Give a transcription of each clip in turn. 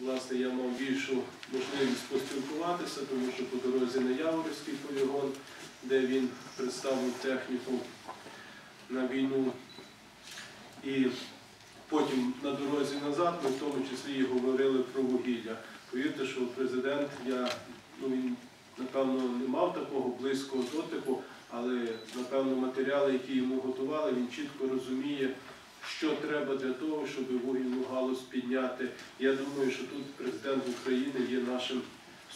власне, я мав більшу можливість поспілкуватися, тому що по дорозі на Яворівський полігон, де він представив техніку на війну. І потім на дорозі назад ми в тому числі і говорили про вугілля. Повірте, що президент, я, ну, він, напевно, не мав такого близького дотику, але, напевно, матеріали, які йому готували, він чітко розуміє, що треба для того, щоб вугільну галузь підняти. Я думаю, що тут президент України є нашим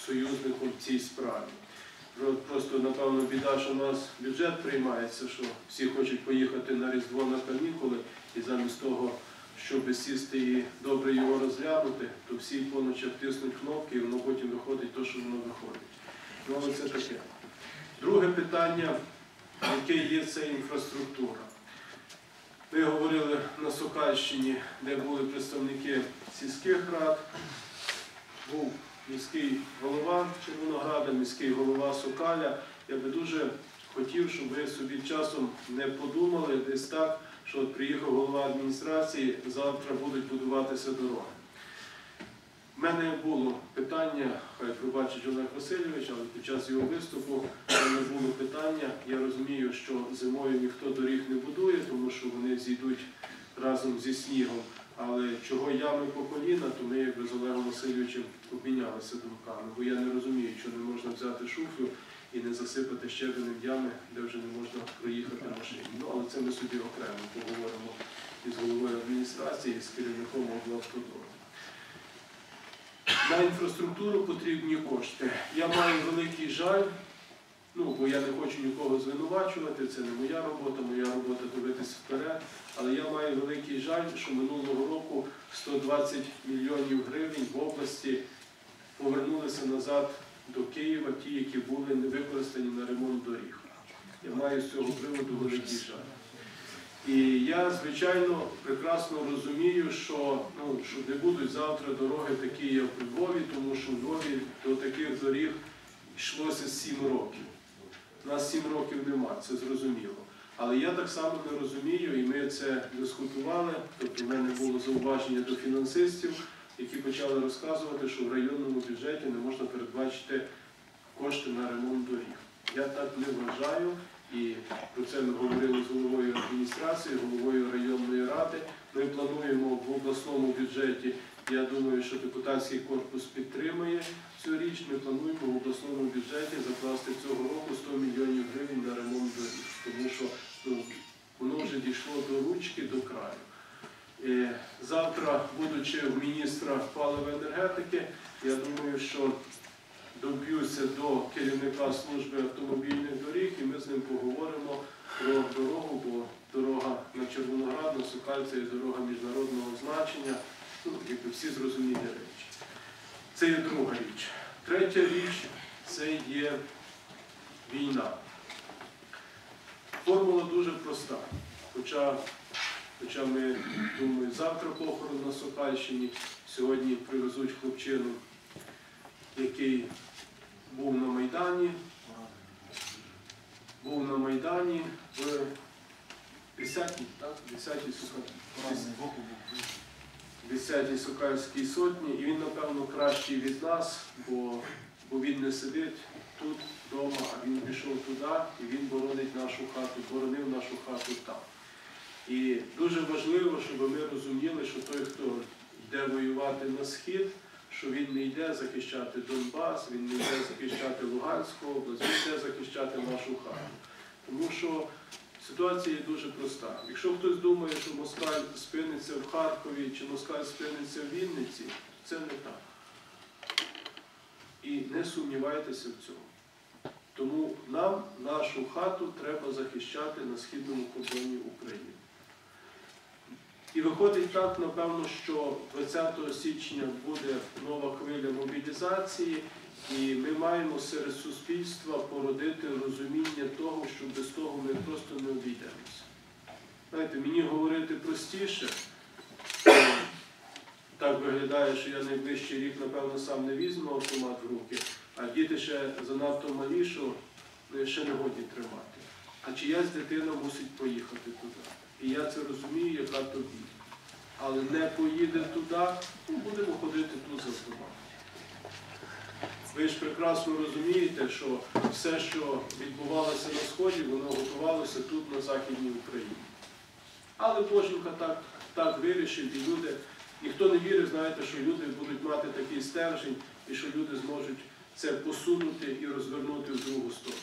союзником в цій справі. Просто, напевно, біда, що у нас бюджет приймається, що всі хочуть поїхати на Різдво на канікули, і замість того, щоб сісти і добре його розглянути, то всі по ночах тиснуть кнопки, і воно потім виходить те, що воно виходить. Ну, але це таке. Друге питання, яке є, це інфраструктура. Ви говорили на Сокальщині, де були представники сільських рад, був міський голова Червонограда, міський голова Сокаля. Я би дуже хотів, щоб ви собі часом не подумали десь так, що от приїхав голова адміністрації, завтра будуть будуватися дороги. У мене було питання, хай пробачить Олег Васильович, але під час його виступу в мене було питання. Я розумію, що зимою ніхто доріг не будує, тому що вони зійдуть разом зі снігом. Але чого ями по коліна, то ми якби з Олегом Васильовичем обмінялися думками. Бо я не розумію, що не можна взяти шуфлю і не засипати щебенем ями, де вже не можна проїхати машині. Ну, але це ми собі окремо поговоримо із головою адміністрації, з керівником облавтодору. На інфраструктуру потрібні кошти. Я маю великий жаль, ну бо я не хочу нікого звинувачувати, це не моя робота, моя робота дивитися вперед. Але я маю великий жаль, що минулого року 120 мільйонів гривень в області повернулися назад до Києва, ті, які були не використані на ремонт доріг. Я маю з цього приводу великий жаль. І я, звичайно, прекрасно розумію, що, ну, що не будуть завтра дороги такі, як у Львові, тому що в Львові до таких доріг йшлося 7 років. У нас 7 років нема, це зрозуміло. Але я так само не розумію, і ми це дискутували. Тобто в мене було зауваження до фінансистів, які почали розказувати, що в районному бюджеті не можна передбачити кошти на ремонт доріг. Я так не вважаю, і про це ми говорили з головою адміністрації, головою районної ради. Ми плануємо в обласному бюджеті. Я думаю, що депутатський корпус підтримує цю річ. Ми плануємо в обласному бюджеті закласти цього року 100 мільйонів гривень на ремонт доріг, тому що ну, воно вже дійшло до ручки, до краю. Е, Завтра, будучи в міністра паливо енергетики, я думаю, що доб'юся до керівника служби автомобільних доріг, і ми з ним поговоримо про дорогу, бо дорога на Червоноград, на Сокаль це є дорога міжнародного значення, ну, якби всі зрозумілі речі. Це є друга річ. Третя річ це є війна. Формула дуже проста. Хоча, хоча ми думаю, завтра похорон на Сокальщині, сьогодні привезуть хлопчину, який був на Майдані, був на Майдані в 10-й, так? 10-й Сокаль. 10-й Сокальській сотні, і він, напевно, кращий від нас, бо, бо він не сидить тут вдома, а він пішов туди і він боронить нашу хату, боронив нашу хату там. І дуже важливо, щоб ми розуміли, що той, хто йде воювати на схід, що він не йде захищати Донбас, він не йде захищати Луганську область, він йде захищати нашу хату. Тому що ситуація є дуже проста. Якщо хтось думає, що Москаль спиниться в Харкові чи Москаль спиниться в Вінниці, це не так. І не сумнівайтеся в цьому. Тому нам нашу хату треба захищати на східному кордоні України. І виходить так, напевно, що 20 січня буде нова хвиля мобілізації, і ми маємо серед суспільства породити розуміння того, що без того ми просто не обійдемося. Знаєте, мені говорити простіше, так виглядає, що я найближчий рік, напевно, сам не візьму автомат в руки, а діти ще занадто малі, що ну, ще не годі тримати. А чиясь дитина мусить поїхати туди. І я це розумію, яка то біль. але не поїде туди, ну, будемо ходити тут з автоматом. Ви ж прекрасно розумієте, що все, що відбувалося на Сході, воно готувалося тут, на Західній Україні. Але Боженька так, так вирішив, і люди, ніхто не вірить, знаєте, що люди будуть мати такий стержень, і що люди зможуть це посунути і розвернути в другу сторону.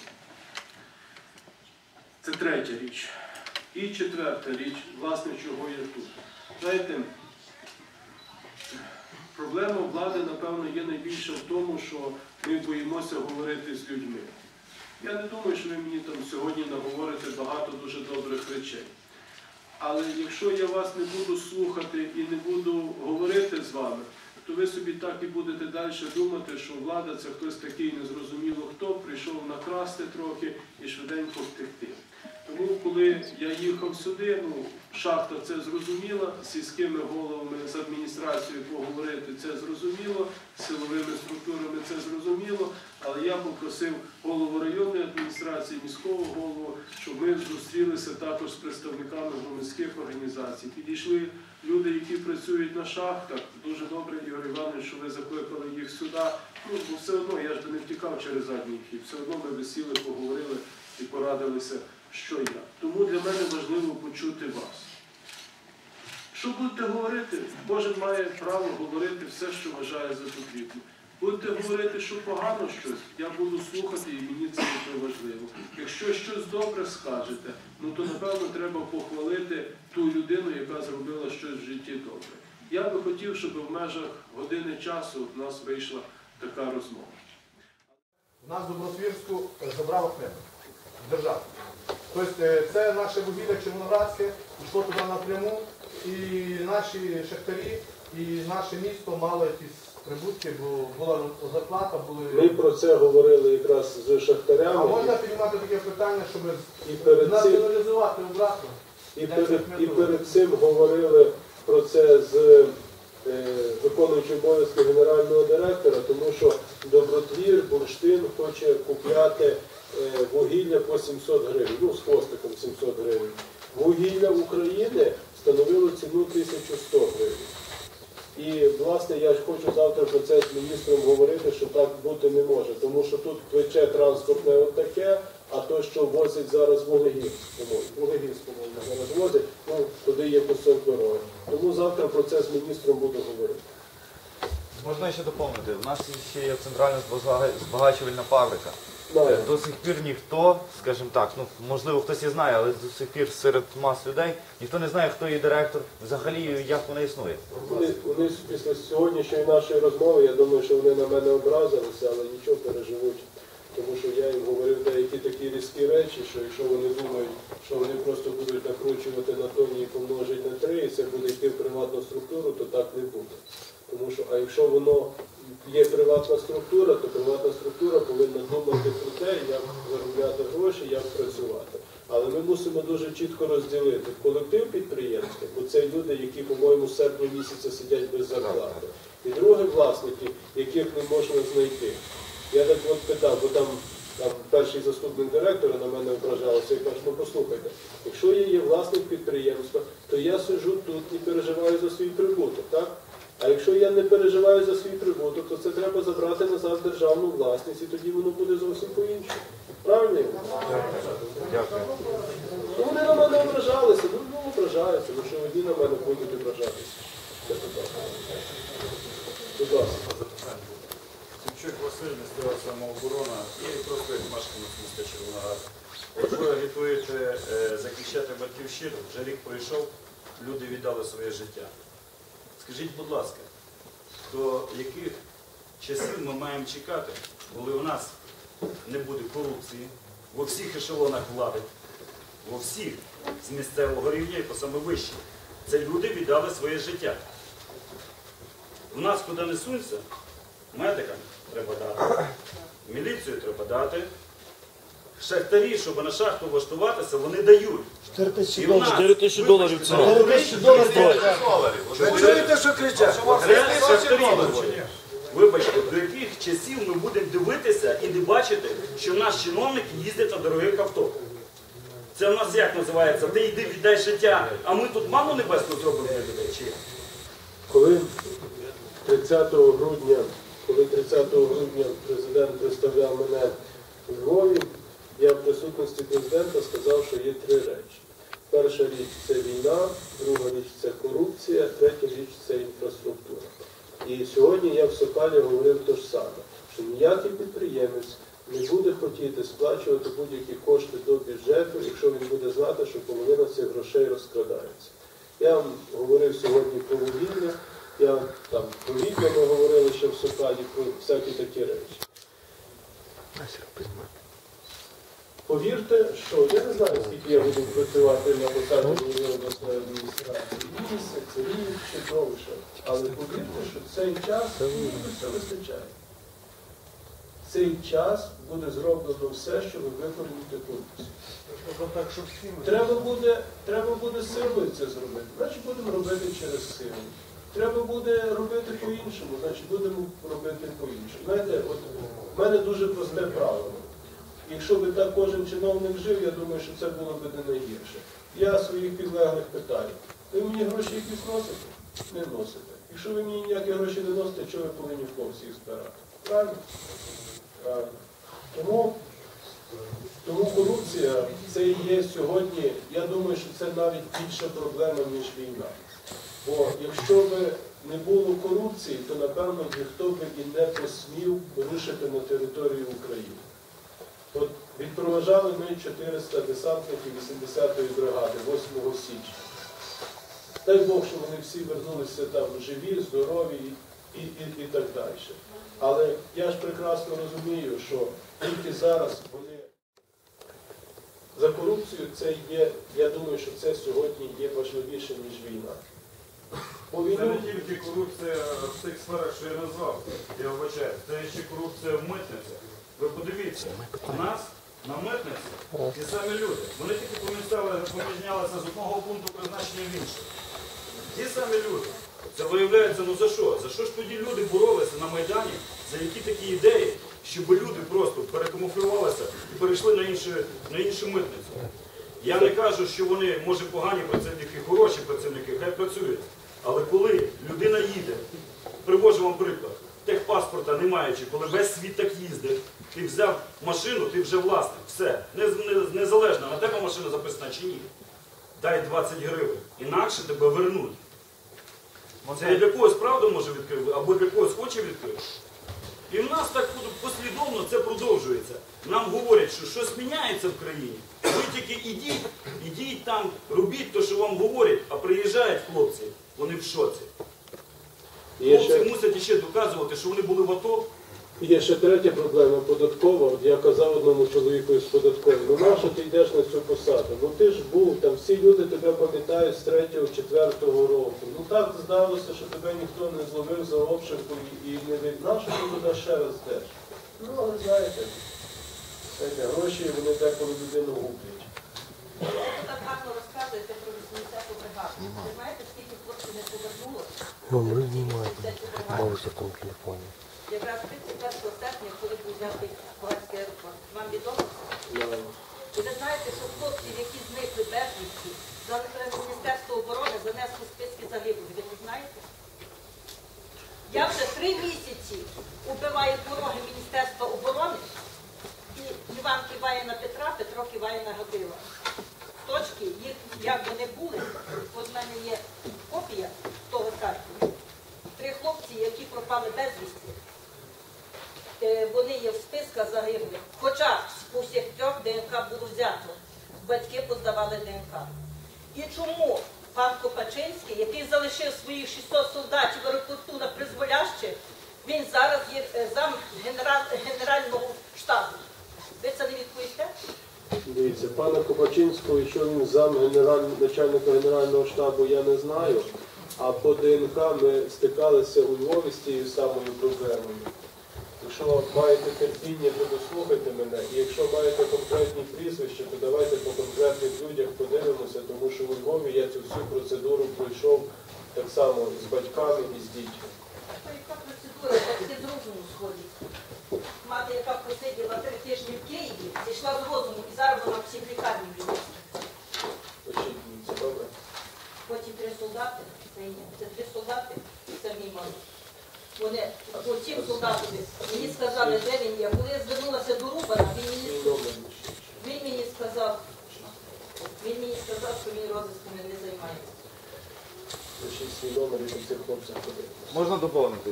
Це третя річ. І четверта річ, власне, чого я тут. Знаєте, проблема влади, напевно, є найбільше в тому, що ми боїмося говорити з людьми. Я не думаю, що ви мені там сьогодні наговорите багато дуже добрих речей. Але якщо я вас не буду слухати і не буду говорити з вами, то ви собі так і будете далі думати, що влада це хтось такий незрозуміло хто, прийшов накрасти трохи і швиденько втекти. Тому, коли я їхав сюди, ну, шахта це зрозуміла, з сільськими головами, з адміністрацією поговорити це зрозуміло, з силовими структурами це зрозуміло, але я попросив голову районної адміністрації, міського голову, щоб ми зустрілися також з представниками громадських організацій. Підійшли люди, які працюють на шахтах. Дуже добре, Ігор Іванович, що ви закликали їх сюди. Ну, бо все одно я ж би не втікав через задній хід. Все одно ми висіли, поговорили і порадилися, що я. Тому для мене важливо почути вас. Що будете говорити? Кожен має право говорити все, що вважає за потрібне. Будете говорити, що погано щось, я буду слухати і мені це дуже важливо. Якщо щось добре скажете, ну то напевно треба похвалити ту людину, яка зробила щось в житті добре. Я би хотів, щоб в межах години часу в нас вийшла така розмова. У нас Добросвірську забрав окремо. Держава. Тобто е, це наше вугілля Червоноградське, йшло туди напряму, і наші шахтарі, і наше місто мало якісь прибутки, бо була зарплата, були... Ми про це говорили якраз з шахтарями. А можна піднімати таке питання, щоб і перед цим, націоналізувати обратно? і перед, і перед цим говорили про це з е, виконуючим обов'язки генерального директора, тому що Добротвір, Бурштин хоче купляти вугілля по 700 гривень, ну з хвостиком 700 гривень. Вугілля України становило ціну 1100 гривень. І, власне, я хочу завтра про це з міністром говорити, що так бути не може, тому що тут плече транспортне отаке, а то, що возять зараз Вуглегірськ, по-моєму, зараз возять, ну, туди є кусок дороги. Тому завтра про це з міністром буду говорити. Можна ще доповнити. У нас ще є центральна збагачувальна фабрика. Е, До сих пір ніхто, скажімо так, ну можливо хтось і знає, але до сих пір серед мас людей ніхто не знає, хто її директор, взагалі як вона існує. Вони, вони після сьогоднішньої нашої розмови, я думаю, що вони на мене образилися, але нічого переживуть. Тому що я їм говорив деякі такі різкі речі, що якщо вони думають, що вони просто будуть накручувати на тоні і помножити на три, і це буде йти в приватну структуру, то так не буде. Тому що, а якщо воно є приватна структура, то приватна структура повинна думати про те, як заробляти гроші, як працювати. Але ми мусимо дуже чітко розділити колектив підприємства, бо це люди, які, по-моєму, з серпня місяця сидять без зарплати. І друге власники, яких не можна знайти. Я так от питав, бо там, там перший заступник директора на мене ображався і каже, ну послухайте, якщо я є власник підприємства, то я сиджу тут і переживаю за свій прибуток, так? А якщо я не переживаю за свій прибуток, то це треба забрати назад державну власність, і тоді воно буде зовсім по-іншому. Правильно? Дякую. Ну, вони на мене ображалися, ну, ну ображаються, ну що одні на мене будуть ображатися. Будь ласка. Сімчук Василь, місцева самооборона і просто мешканець міста Червоноград. Ви агітуєте е, захищати батьківщину, вже рік пройшов, люди віддали своє життя. Скажіть, будь ласка, до яких часів ми маємо чекати, коли у нас не буде корупції во всіх ешелонах влади, во всіх з місцевого рівня і по саме. Це люди віддали своє життя. У нас куди не сунься, медикам треба дати, міліцію треба дати. Шахтарі, щоб на шахту влаштуватися, вони дають. 4 тисячі доларів. 4 тисячі доларів ціна. 4 тисячі доларів. Ви чуєте, що кричать? Вибачте, до яких часів ми будемо дивитися і не бачити, що наш чиновник їздить на дорогих авто. Це в нас як називається? Ти йди віддай життя, а ми тут ману небесну зробимо для людей. Чи? як? Коли 30 грудня, коли 30 грудня президент представляв мене у Львові, я в присутності президента сказав, що є три речі. Перша річ це війна, друга річ це корупція, третя річ це інфраструктура. І сьогодні я в Сокалі говорив те ж саме, що ніякий підприємець не буде хотіти сплачувати будь-які кошти до бюджету, якщо він буде знати, що половина цих грошей розкрадається. Я вам говорив сьогодні про вугілля, я там про вікна ми говорили ще в Сокалі, про всякі такі речі. Повірте, що я не знаю, скільки я буду працювати на посаді голови обласної адміністрації, місяць, рік чи довше. Але повірте, що цей час все вистачає. Цей час буде зроблено все, щоб викорінити корупцію. Треба буде, треба буде силою це зробити, значить будемо робити через силу. Треба буде робити по-іншому, значить будемо робити по-іншому. Знаєте, от в мене дуже просте правило. Якщо би так кожен чиновник жив, я думаю, що це було б не найгірше. Я своїх підлеглих питаю, ви мені гроші якісь носите? Не носите. Якщо ви мені ніякі гроші не носите, чого ви повинні в когось їх збирати? Правильно? Тому тому корупція це є сьогодні, я думаю, що це навіть більша проблема, ніж війна. Бо якщо б не було корупції, то напевно ніхто би і не посмів порушити на території України. От відпроважали ми 400 десантників 80-ї бригади 8 січня. Дай Бог, що вони всі вернулися там живі, здорові і, і, і так далі. Але я ж прекрасно розумію, що тільки зараз вони за корупцію це є, я думаю, що це сьогодні є важливіше, ніж війна. Бо Це не тільки корупція в тих сферах, що я назвав, я вибачаю, це ще корупція в митницях. Ви подивіться, у нас на митниці ті самі люди. Вони тільки поміняли, помінялися з одного пункту призначення в інший. Ті самі люди. Це виявляється, ну за що? За що ж тоді люди боролися на Майдані? За які такі ідеї, щоб люди просто перекамуфлювалися і перейшли на іншу, на іншу митницю? Я не кажу, що вони, може, погані працівники, хороші працівники, хай працюють. Але коли людина їде, привожу вам приклад, техпаспорта не маючи, коли весь світ так їздить, ти взяв машину, ти вже власник, все. Не- не- Незалежно, на тебе машина записана чи ні. Дай 20 гривень, інакше тебе вернуть. Це для когось правда може відкрити, або для когось хоче відкрити. І в нас так послідовно це продовжується. Нам говорять, що щось міняється в країні. Ви тільки ідіть, ідіть там, робіть те, що вам говорять, а приїжджають хлопці, вони в шоці. Хлопці мусять ще доказувати, що вони були в АТО. Є ще третя проблема податкова. От я казав одному чоловіку з податкової, ну нащо ти йдеш на цю посаду? Ну ти ж був, там всі люди тебе пам'ятають з 3-4 року. Ну так здалося, що тебе ніхто не зловив за обшивку і, і не від нащо ти туди ще раз йдеш? Ну, але знаєте, знаєте, гроші вони деколи людину гублять. Ви так гарно розказуєте про 80-ту бригаду. Ви знаєте, скільки хлопців не повернулося? Ну, ми знімаємо. 80-ту бригаду. В якому телефоні. Якраз 31 серпня, коли був взятий Ковальський аеропорт. Вам відомо? І ви знаєте, що хлопців, які зникли безвісті, за Міністерство оборони занесли списки загиблих. Ви не знаєте? Я вже три місяці убиваю пороги Міністерства оборони, і Іван киває на Петра, Петро киває на Гаврила. Точки, їх як вони були, от в мене є копія того карту. Три хлопці, які пропали безвісті. Е, Вони є в списках загиблих. Хоча у всіх трьох ДНК було взято. Батьки поздавали ДНК. І чому пан Копачинський, який залишив своїх 600 солдатів в аеропорту на призволяще, він зараз є е, зам генерал- генерального штабу? Ви це не відповісте? Дивіться, пана Копачинського, що він зам генераль... начальника Генерального штабу, я не знаю. А по ДНК ми стикалися у Львові з тією самою проблемою. Якщо маєте терпіння, то дослухайте мене. І якщо маєте конкретні прізвища, то давайте по конкретних людях подивимося, тому що у Львові я цю всю процедуру пройшов так само з батьками і з дітьми. То яка процедура, батьки розуму сходять. Мати, яка посиділа три тижні в Києві, зійшла з розуму і зараз вона всіх лікарні лікарні добре. Потім три солдати, це. Три солдати, це мій мама. Вони по цим солдатові мені сказали, де він є. Коли я звернулася до Рубана, він мені, він мені сказав, він мені сказав, що він розісками не займається. Можна доповнити?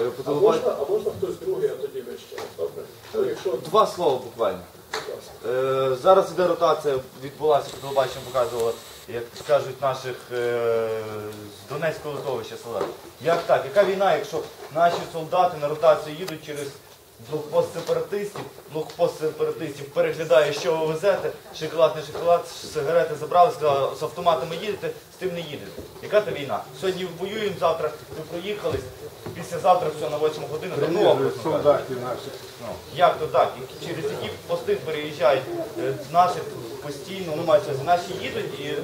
Е, А можна, а можна хтось другий, а тоді ви ще? Добре? Ну, якщо, Два слова буквально. Е, зараз іде ротація, відбулася по телебаченню, показувала, як кажуть, наших е, з Донецького литовища солдат. Як так? Яка війна, якщо наші солдати на ротацію їдуть через блокпост сепаратистів, блокпост сепаратистів переглядає, що ви везете, шоколад, не шоколад, сигарети забрали, сказали, з автоматами їдете, з тим не їдете. Яка це війна? Сьогодні воюємо, завтра ви проїхались, післязавтра все на 8 годину. Ну, образно кажучи. Ну, як то так? Через які пости переїжджають е, наші постійно, ну мається, наші їдуть і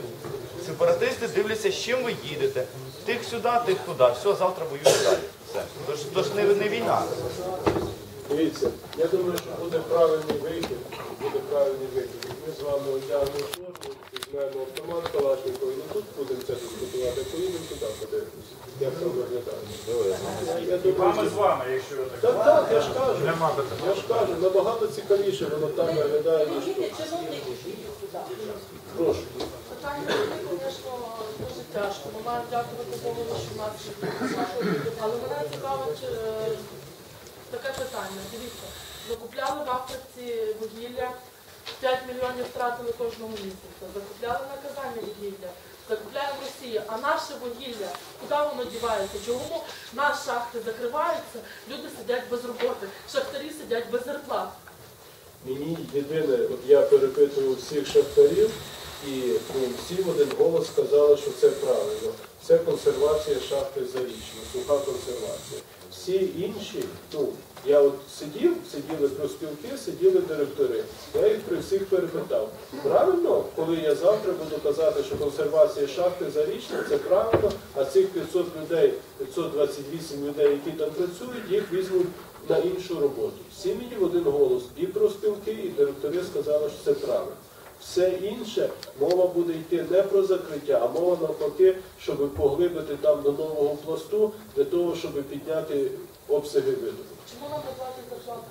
сепаратисти дивляться, з чим ви їдете. Тих сюди, тих туди. Все, завтра воюють далі. Все. Тож, тож не, не війна. Дивіться, я думаю, що буде правильний вихід. Буде правильний вихід. Ми з вами одягнемо службу, візьмемо автомат Калашникова і не тут будемо це дискутувати, а поїдемо туди подивимося. Як там виглядає. Вами з вами, якщо ви так. Так, так, я ж кажу. Я ж кажу, набагато цікавіше воно там виглядає, ніж тут. Прошу. Питання, звісно, дуже тяжко. Ми маємо дякувати Богу, що в нас є. Але мене цікавить е, таке питання. Дивіться, закупляли в Африці вугілля, 5 мільйонів втратили кожного місяця. Закупляли наказання вугілля, закупляємо в Росії. А наше вугілля, куди воно дівається? Чому наші шахти закриваються, люди сидять без роботи, шахтарі сидять без зарплат. Мені єдине, от я перепитував всіх шахтарів, і ну, всі в один голос сказали, що це правильно. Це консервація шахти зарічна, суха консервація. Всі інші, ну, я от сидів, сиділи профспілки, сиділи директори. Я їх при всіх перепитав. Правильно, коли я завтра буду казати, що консервація шахти зарічна, це правильно, а цих 500 людей, 528 людей, які там працюють, їх візьмуть на іншу роботу. Всі мені в один голос, і профспілки, і директори сказали, що це правильно. Все інше мова буде йти не про закриття, а мова навпаки, щоб поглибити там до нового пласту для того, щоб підняти обсяги видобутку. Чому нам платять зарплату?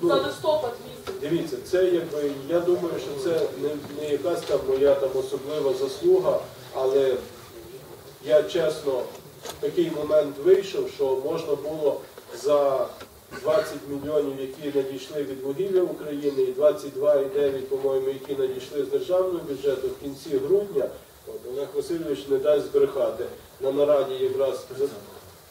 Ну, За листопад місяць. Дивіться, це якби я думаю, що це не, не якась там моя там особлива заслуга, але я чесно в такий момент вийшов, що можна було за 20 мільйонів, які надійшли від вугілля України, і 22,9, по-моєму, які надійшли з державного бюджету в кінці грудня, от, Олег Васильович не дасть збрехати на нараді якраз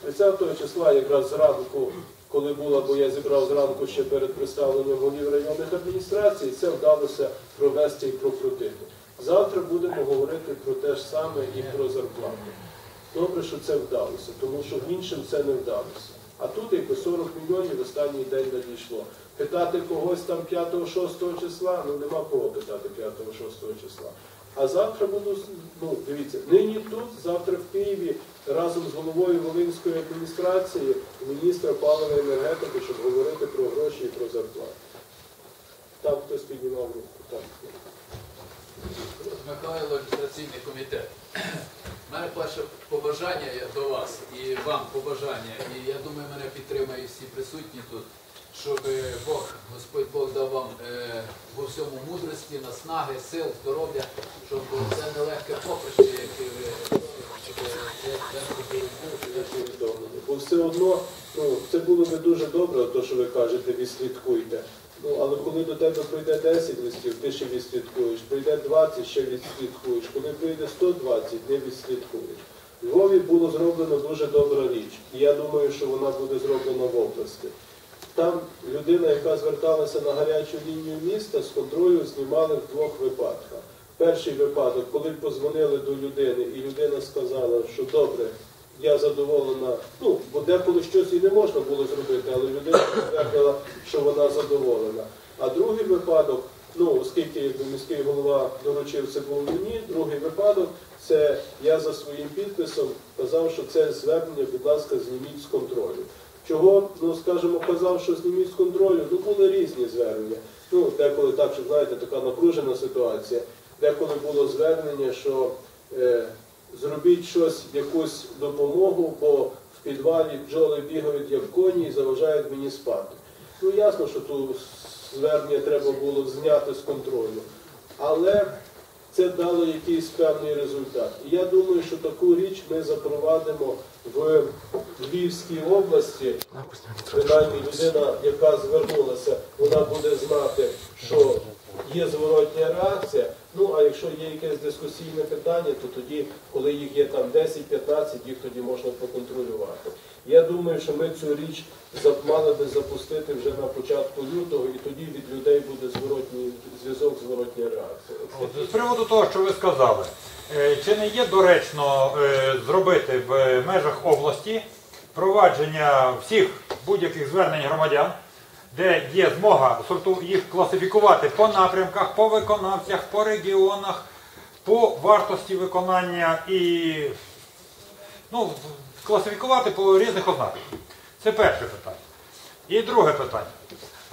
30 числа, якраз зранку, коли була, бо я зібрав зранку ще перед представленням голів районних адміністрацій, це вдалося провести і прокрутити. Завтра будемо говорити про те ж саме і про зарплату. Добре, що це вдалося, тому що іншим це не вдалося. А тут якби 40 мільйонів останній день надійшло. Питати когось там 5-6 числа, ну нема кого питати 5-6 числа. А завтра буду, ну дивіться, нині тут, завтра в Києві разом з головою Волинської адміністрації, міністра палива енергетики, щоб говорити про гроші і про зарплату. Там хтось піднімав руку. Там. Михайло, ілюстраційний комітет. Перше побажання до вас і вам побажання. І я думаю, мене підтримають всі присутні тут, щоб Бог, Господь Бог дав вам е, во всьому мудрості, наснаги, сил, здоров'я, щоб це нелегке поприще, яке ви. Бо все одно, ну, це було би дуже добре, то, що ви кажете, відслідкуйте. Ну, але коли до тебе прийде 10 листів, ти ще відслідкуєш, прийде 20, ще відслідкуєш. Коли прийде 120, не відслідкуєш. В Львові було зроблено дуже добра річ. І я думаю, що вона буде зроблена в області. Там людина, яка зверталася на гарячу лінію міста, з контролю знімали в двох випадках. Перший випадок, коли позвонили до людини, і людина сказала, що добре, я задоволена. Ну, бо деколи щось і не можна було зробити, але людина підтвердила, що вона задоволена. А другий випадок, ну оскільки міський голова доручив це був мені, другий випадок це я за своїм підписом казав, що це звернення, будь ласка, зніміть з контролю. Чого, ну скажімо, казав, що зніміть з контролю, ну були різні звернення. Ну, деколи так, що знаєте, така напружена ситуація. деколи було звернення, що е, зробіть щось, якусь допомогу, бо в підвалі бджоли бігають як коні і заважають мені спати. Ну ясно, що тут звернення треба було зняти з контролю. Але це дало якийсь певний результат. І я думаю, що таку річ ми запровадимо в Львівській області. Принаймні людина, яка звернулася, вона буде знати, що є зворотня реакція. Ну а якщо є якесь дискусійне питання, то тоді, коли їх є там 10-15, їх тоді можна проконтролювати. Я думаю, що ми цю річ мали би запустити вже на початку лютого, і тоді від людей буде зворотній зв'язок, зворотня реакція. От, з приводу того, що ви сказали, е, чи не є доречно е, зробити в межах області провадження всіх будь-яких звернень громадян, де є змога їх класифікувати по напрямках, по виконавцях, по регіонах, по вартості виконання і ну, класифікувати по різних ознаках. Це перше питання. І друге питання.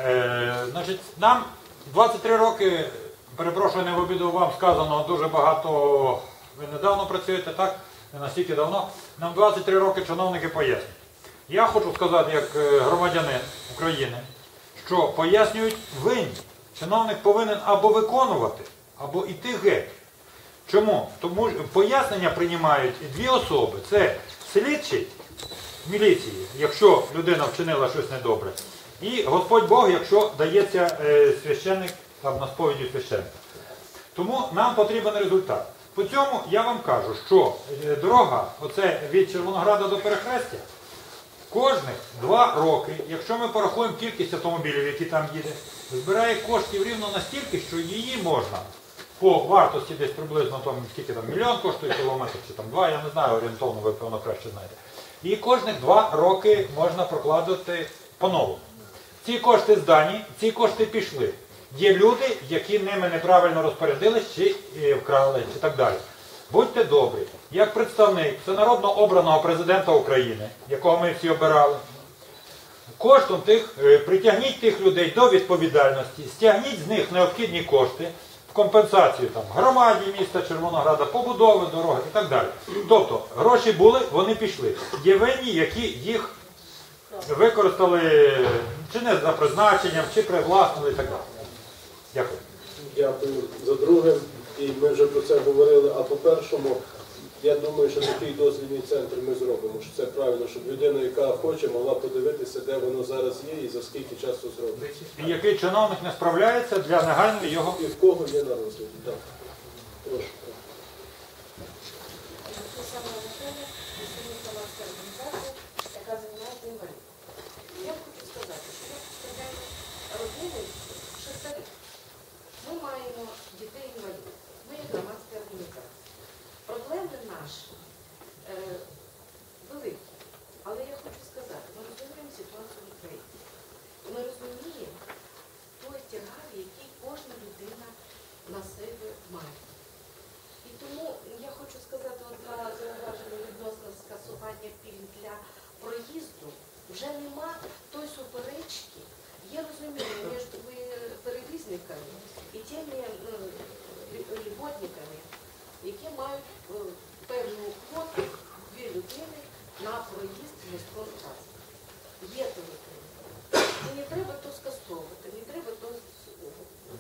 Е, значить, нам 23 роки, перепрошую, не в обіду вам сказано дуже багато, ви недавно працюєте, так? Не настільки давно. Нам 23 роки чиновники пояснюють. Я хочу сказати, як е, громадянин України, що пояснюють винні. Чиновник повинен або виконувати, або йти геть. Чому? Тому пояснення приймають дві особи. Це слідчий міліції, якщо людина вчинила щось недобре, і Господь Бог, якщо дається е, священник там на сповіді священника. Тому нам потрібен результат. По цьому я вам кажу, що е, дорога, оце від Червонограда до перехрестя, кожних два роки, якщо ми порахуємо кількість автомобілів, які там їде, збирає коштів рівно настільки, що її можна по вартості десь приблизно там, скільки там мільйон коштує кілометр, чи там два, я не знаю, орієнтовно, ви певно краще знаєте. І кожних два роки можна прокладати по-новому. Ці кошти здані, ці кошти пішли. Є люди, які ними неправильно розпорядились чи е, вкрали, чи так далі. Будьте добрі, як представник всенародно обраного президента України, якого ми всі обирали, коштом тих, е, притягніть тих людей до відповідальності, стягніть з них необхідні кошти в компенсацію там, громаді міста Червонограда, побудови дороги і так далі. Тобто гроші були, вони пішли. Є винні, які їх використали чи не за призначенням, чи привласнили і так далі. Дякую. Дякую за друге. І ми вже про це говорили. А по-першому, я думаю, що такий дозвільний центр ми зробимо. Що це правильно, щоб людина, яка хоче, могла подивитися, де воно зараз є і за скільки часу зробить. І який чиновник не справляється для негайної його І в кого є на розгляді. Так. Прошу. Оксана Анатолійовна, представник громадської організації, яка займається інвалідом. Я хочу сказати, що я представляю родини шахтарів. Ми маємо дітей інвалідів. Ми є громадська організація. Проблеми наші е, великі. Але я хочу сказати, ми розуміємо ситуацію в Україні. Ми розуміємо той тягар, який кожна людина на себе має. І тому я хочу сказати одна зауваження відносно скасування пільг для проїзду. Вже нема той суперечки. Є розуміння між перевізниками і тими льготниками, які мають е, певну квоту дві людини на проїзд міського транспорту. Є то І не треба то скасовувати, не треба то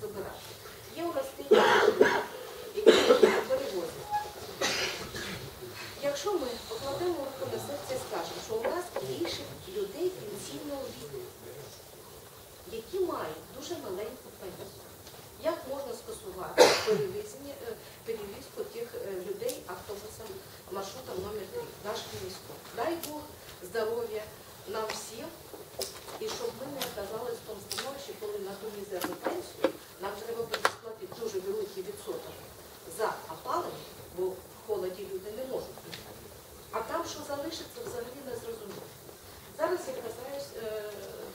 забирати. Є у тих, які перевозять. Якщо ми покладемо руку на серце і скажемо, що у нас більше людей пенсійного віку, які мають дуже маленьку пенсію, як можна скасувати е, перевізку тих е, людей автобусом маршрутом номер 3 наших міського? Дай Бог здоров'я нам всім, і щоб ми не оказалися в тому становищі, коли на ту мізерну пенсію нам треба буде сплатити дуже великий відсоток за опалення, бо в холоді люди не можуть. бути. А там, що залишиться, взагалі не зрозуміло. Зараз я касаюсь е,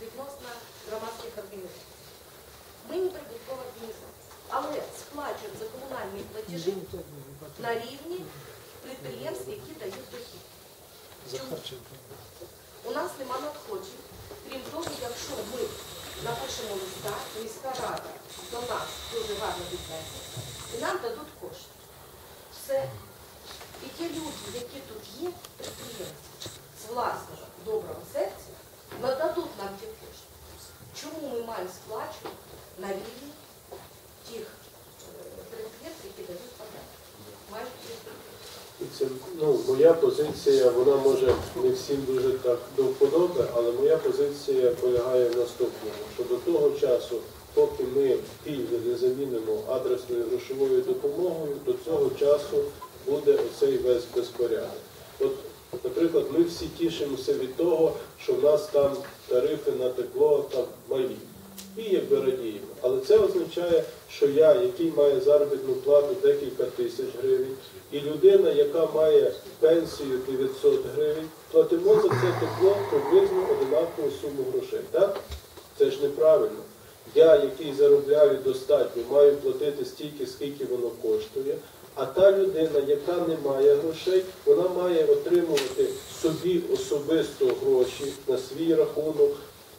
відносно громадських організацій. Ми не прибуткова організація, але сплачуємо за комунальні платежі на рівні підприємств, які дають дохід. Чому? У нас нема надходжень. Крім того, якщо ми напишемо листа, міська рада до нас дуже гарно віднесеться, і нам дадуть кошти. Все. І ті люди, які тут є, підприємці, з власного доброго серця, нададуть нам ті кошти. Чому ми маємо сплачувати на рівні тих е, предприємств, які дають податки? Майже Це, ну, моя позиція, вона може не всім дуже так до вподоби, але моя позиція полягає в наступному, що до того часу, поки ми пільги не замінимо адресною грошовою допомогою, до цього часу буде оцей весь безпорядок. От, наприклад, ми всі тішимося від того, що в нас там тарифи на тепло там малі. І якби радіємо. Але це означає, що я, який має заробітну плату декілька тисяч гривень, і людина, яка має пенсію 900 гривень, платимо за це тепло приблизно одинакову суму грошей. Так? Це ж неправильно. Я, який заробляю достатньо, маю платити стільки, скільки воно коштує. А та людина, яка не має грошей, вона має отримувати собі особисто гроші на свій рахунок,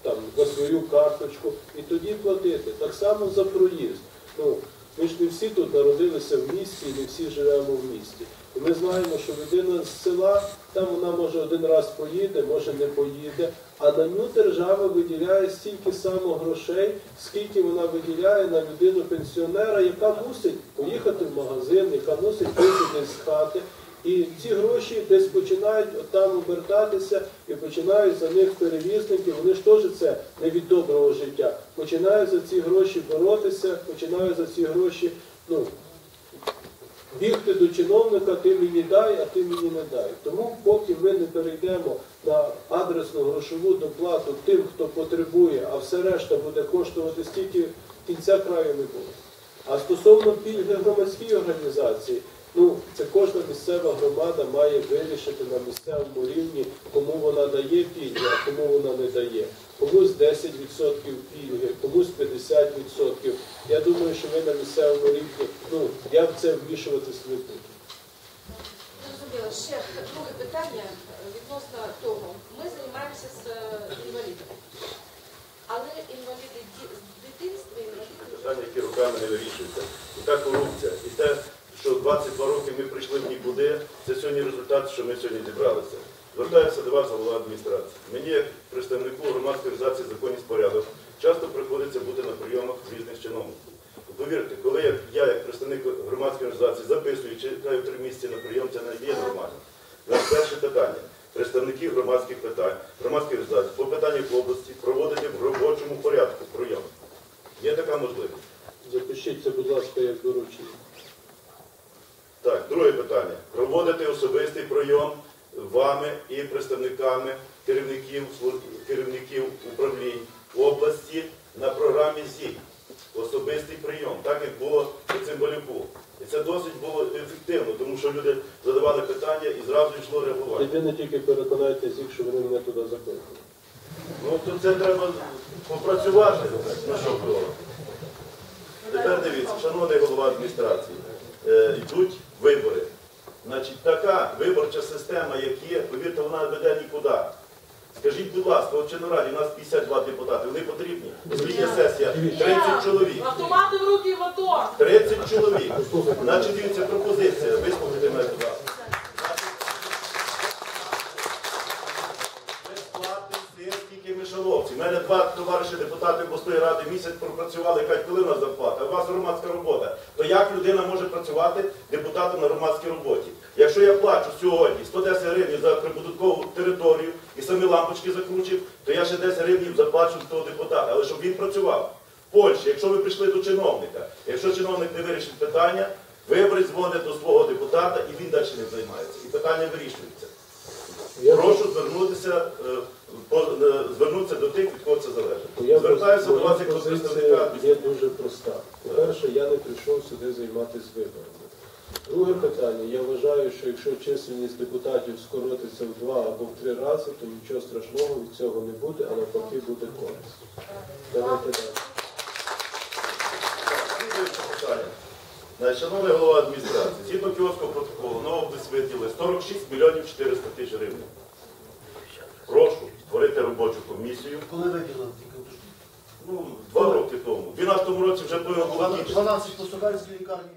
там, на свою карточку і тоді платити. Так само за проїзд. Ну, ми ж не всі тут народилися в місті і не всі живемо в місті. І ми знаємо, що людина з села, там вона може один раз поїде, може не поїде, а на ню держава виділяє стільки само грошей, скільки вона виділяє на людину пенсіонера, яка мусить поїхати в магазин, яка мусить вийти з хати. І ці гроші десь починають там обертатися і починають за них перевізники. Вони ж теж це не від доброго життя. Починають за ці гроші боротися, починають за ці гроші ну, бігти до чиновника, ти мені дай, а ти мені не дай. Тому поки ми не перейдемо на адресну грошову доплату тим, хто потребує, а все решта буде коштувати стільки, кінця краю не буде. А стосовно пільги громадській організації, ну це кожна місцева громада має вирішити на місцевому рівні, кому вона дає пільги, а кому вона не дає. Комусь 10% пільги, комусь 50%. Я думаю, що ми на місцевому рівні, ну я в це вмішуватись не буду. Зрозуміло. Ще друге питання відносно того. Ми займаємося з е, інвалідами. Але інваліди ді- з дитинства, інваліди питання, які руками не вирішуються. І та корупція, і те, що 22 роки ми прийшли в нікуди, це сьогодні результат, що ми сьогодні зібралися. Звертаюся до вас, голова адміністрації. Мені, як представнику громадської організації «Законність порядок, часто приходиться бути на прийомах різних чиновників. Повірте, коли я, як представник громадської організації записую, чекаю три місяці на прийом, це не є нормально. Зараз перше питання. Представники громадських питань, громадських організацій по питаннях в області проводити в робочому порядку прийом. Є така можливість. Запишіть це, будь ласка, як доручення. Так, друге питання. Проводити особистий прийом вами і представниками керівників, керівників управлінь області на програмі ЗІ. Особистий прийом, так як було по Цимбалюку. І це досить було ефективно, тому що люди задавали питання і зразу йшло реагування. Єдине тільки переконайте всіх, що вони мене туди закликали. Ну, то це треба попрацювати. Ну, що було. Тепер дивіться, шановний голова адміністрації, е, йдуть виборча система, як є, повірте, вона веде нікуди. Скажіть, будь ласка, от Чорнораді у нас 52 депутати, вони потрібні. Освітня сесія 30 чоловік. Автомати в руки в АТО. 30 чоловік. Значить, дивіться, пропозиція. Вислухайте мене, будь ласка. У мене два товариші депутати обласної ради місяць пропрацювали, кажуть, коли у нас зарплата, а у вас громадська робота. То як людина може працювати депутатом на громадській роботі? Якщо я плачу сьогодні 110 гривень за прибудинкову територію і самі лампочки закручив, то я ще 10 гривень заплачу з того депутата. Але щоб він працював. В Польщі, якщо ви прийшли до чиновника, якщо чиновник не вирішить питання, виборець дзвонить до свого депутата і він далі ним займається. І питання вирішується. Я Прошу звернутися, е, е, звернутися до тих, від кого це залежить. Звертаюся до вас як до представника. є дуже проста. По-перше, я не прийшов сюди займатися виборами. Друге питання. Я вважаю, що якщо чисельність депутатів скоротиться в два або в три рази, то нічого страшного від цього не буде, а навпаки буде користь. Давайте далі. Питання. Шановний голова адміністрації, згідно кіоського протоколу, на область виділили 46 мільйонів 400 тисяч гривень. Прошу створити робочу комісію. Коли виділили тільки Ну, два роки тому. У 12 році вже повинно було 12 по Сокальській лікарні.